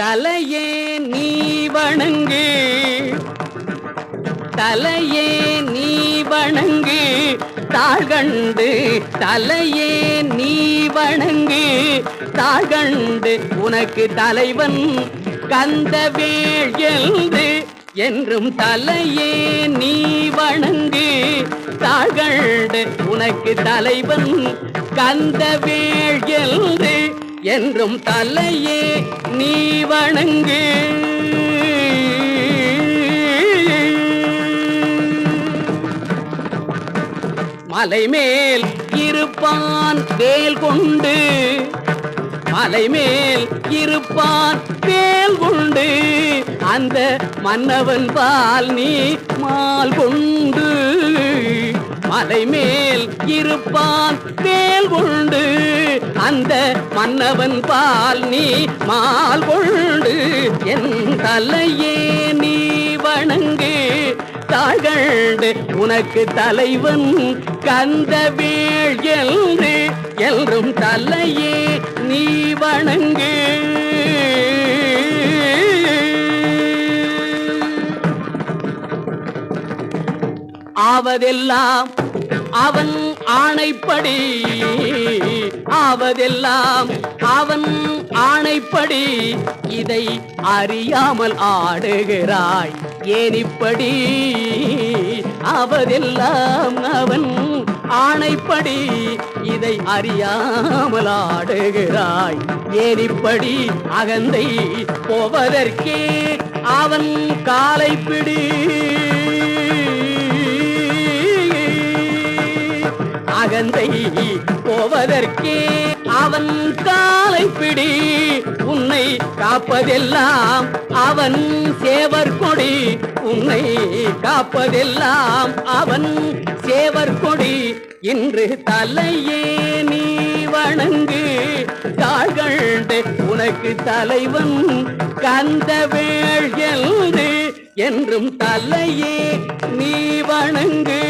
தலையே நீ வணங்கு. தலையே நீ வணங்கு. தாழ்கண்டு தலையே நீ வணங்கு. தாழ்கண்டு உனக்கு தலைவன் கந்தவேள் எழுந்து. என்றும் தலையே நீ வணங்கு. தாழ்கண்டு உனக்கு தலைவன் கந்தவேள் எழுந்து. என்றும் தலையே நீ வணங்கு. மலை மேல் இருப்பான் வேல் கொண்டு. மலை மேல் இருப்பான் வேல் கொண்டு. அந்த மன்னவன் பால் நீ மால் கொண்டு. மலை மேல் இருப்பான் வேல் கொண்டு அந்த மன்னவன் பால் நீ மால் கொண்டு என் தலையே நீ வணங்கு. தாழ்கண்டு உனக்கு தலைவன் கந்த வேள் என்று. என்றும் தலையே நீ வணங்கு. ஆவதெல்லாம் அவன் ஆணைப்படி ஆவதெல்லாம் அவன் ஆணைப்படி இதை அறியாமல் ஆடுகிறாய். ஏனிப்படி அவதெல்லாம் அவன் ஆணைப்படி இதை அறியாமல் ஆடுகிறாய். ஏனிப்படி அகந்தை போவதற்கே அவன் காலை பிடி குழந்தை போவதற்கே அவன் காலை பிடி உன்னை காப்பதெல்லாம் அவன் சேவர் கொடி உன்னை காப்பதெல்லாம் அவன் சேவர் கொடி. இன்று தலையே நீ வணங்கு தாழ்கண்டு உனக்கு தலைவன் கந்தவேள் என்று என்றும் தலையே நீ வணங்கு.